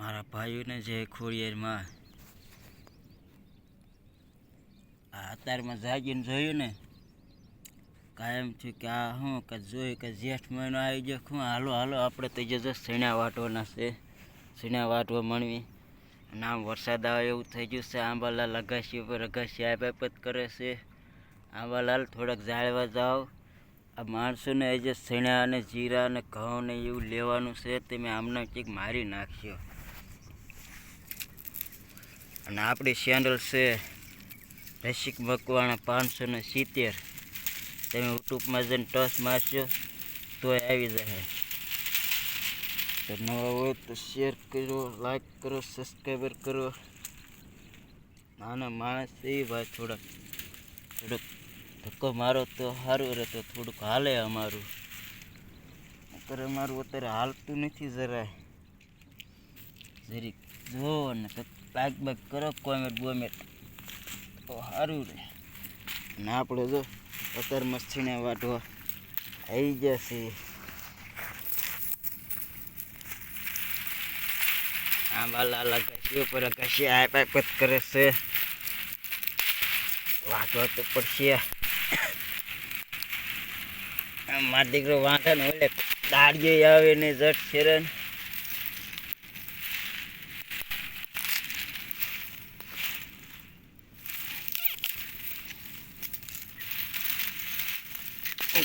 મારા ભાઈઓને જે ખોડિયારમાં આ અત્યારમાં જાગીને જોયું ને, કાયમ થયું કે આ શું કે જોયું કે જેઠ મહિનો આવી ગયો શું હાલો હાલો આપણે તો જજો સીણા વાટવાના છે, સીણા વાટવા મળવી અને આમ વરસાદ આવે એવું થઈ ગયું છે, આંબાલાલ અગાસી ઉપર અગાસી આપ જ કરે છે. આંબાલાલ થોડાક જાળવા જાઓ. આ માણસોને એ જે સીણા અને જીરા અને ઘઉં ને એવું લેવાનું છે, તે મેં આમને કંઈક મારી નાખ્યો. અને આપણી ચેનલ છે રસિક મકવાણા પાંચસો ને સિત્તેર. તમે યુટ્યુબમાં જઈને ટચ મારશો, તોય આવી જશે તો નવા હોય તો શેર કરો લાઈક કરો સબસ્ક્રાઈબર કરો. નાના માણસ એ ભાઈ થોડાક, થોડુંક ધક્કો મારો તો સારું રહે, તો થોડુંક હાલે અમારું. અત્યારે અમારું અત્યારે હાલતું નથી જરાય. જરીક જો ને લાઈક બાઈક કરો કોમેન્ટ બોમેન્ટ તો સારું રહે અને આપણે જો અત્યારે મચ્છીને વાટવા આવી જશે. આંબા લગાશી ઉપર લગાશી આ જ કરે છે. વાંચવા તો પડશે. મારો દીકરો ને ઓલે દાડીએ આવે ને જટ શેરન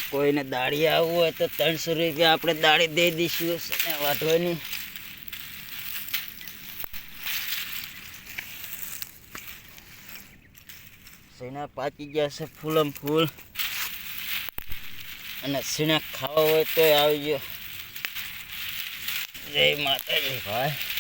કોઈને દાળી આવવું હોય તો ત્રણસો રૂપિયા આપણે દાળી દઈ દઈશું. સને વાટવાની સીણા પાકી ગયા છે ફૂલમ ફૂલ? અને સીણા ખાવા હોય તોય આવી ગયો જય માતાજી. ભાઈ.